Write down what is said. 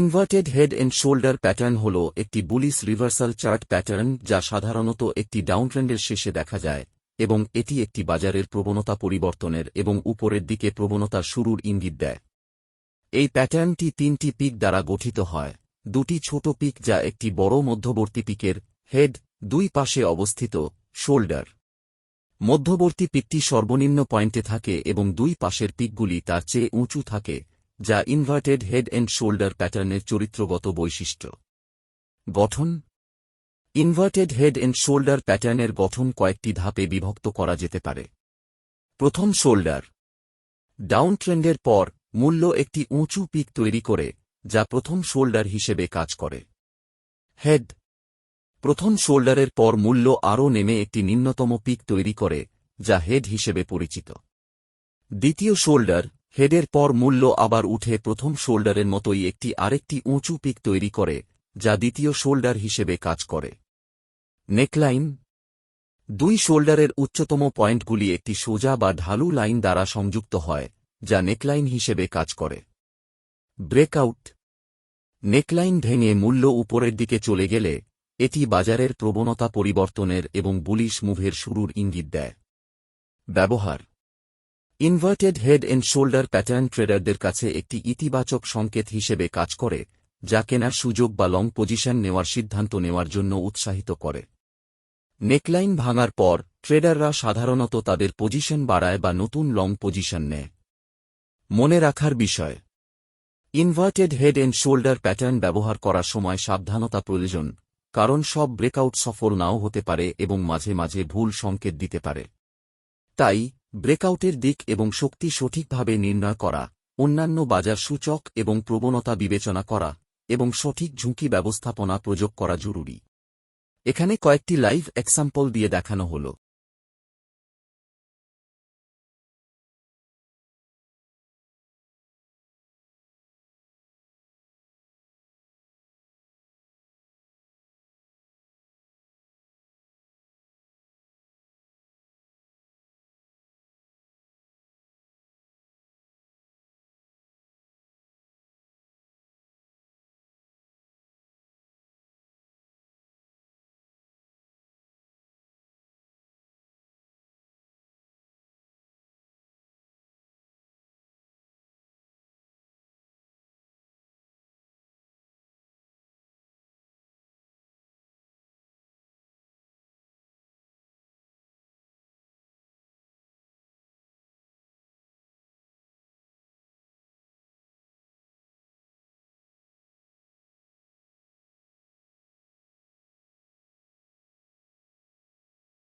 Inverted head and shoulder pattern হল একটি bullish reversal chart pattern যা সাধারণত একটি ডাউনট্রেন্ডের শেষে দেখা যায়, এবং এটি একটি বাজারের প্রবণতা পরিবর্তনের এবং উপরের দিকে প্রবণতা শুরুর ইঙ্গিত দেয়। এই প্যাটার্নটি তিনটি পিক দ্বারা গঠিত হয়, দুটি ছোট পিক যা একটি বড় মধ্যবর্তী পিকের হেড দুই পাশে অবস্থিত শোল্ডার মধ্যবর্তী পিকটি সর্বনিম্ন পয়েন্টে থাকে এবং দুই পাশের পিকগুলি তার চেয়ে উঁচু থাকে। যা ইনভার্টেড হেড এন্ড শোল্ডার প্যাটার্নের চরিত্রগত বৈশিষ্ট্য। গঠন। ইনভার্টেড হেড এন্ড শোল্ডার প্যাটার্নের গঠন কয়েকটি ধাপে বিভক্ত করা যেতে পারে। প্রথম শোল্ডার ডাউন ট্রেন্ডের পর মূল্য একটি উঁচু পিক তৈরি করে, যা প্রথম শোল্ডার হিসেবে কাজ করে। হেড প্রথম শোল্ডারের পর মূল্য আরও নেমে একটি নিম্নতম পিক তৈরি করে, যা হেড হিসেবে পরিচিত। দ্বিতীয় শোল্ডার হেডের পর মূল্য আবার উঠে প্রথম শোল্ডারের মতোই একটি আরেকটি উঁচু পিক তৈরি করে, যা দ্বিতীয় শোল্ডার হিসেবে কাজ করে। নেকলাইন। দুই শোল্ডারের উচ্চতম পয়েন্টগুলি একটি সোজা বা ঢালু লাইন দ্বারা সংযুক্ত হয়, যা নেকলাইন হিসেবে কাজ করে। ব্রেকআউট। নেকলাইন ভেঙে মূল্য উপরের দিকে চলে গেলে, এটি বাজারের প্রবণতা পরিবর্তনের এবং বুলিশ মুভের শুরুর ইঙ্গিত দেয়। ব্যবহার। Inverted head and shoulder pattern ট্রেডারদের কাছে একটি ইতিবাচক সংকেত হিসেবে কাজ করে, যা কেনার সুযোগ বা লং পজিশন নেওয়ার সিদ্ধান্ত নেওয়ার জন্য উৎসাহিত করে। নেকলাইন ভাঙার পর ট্রেডাররা সাধারণত তাদের পজিশন বাড়ায় বা নতুন লং পজিশন নেয়। মনে রাখার বিষয়। Inverted head and shoulder pattern ব্যবহার করার সময় সাবধানতা প্রয়োজন, কারণ সব ব্রেকআউট সফল নাও হতে পারে এবং মাঝে মাঝে ভুল সংকেত দিতে পারে। তাই, ব্রেকআউটের দিক এবং শক্তি সঠিকভাবে নির্ণয় করা, অন্যান্য বাজার সূচক এবং প্রবণতা বিবেচনা করা, এবং সঠিক ঝুঁকি ব্যবস্থাপনা প্রযোগ করা জরুরি। এখানে কয়েকটি লাইভ এক্সাম্পল দিয়ে দেখানো হল।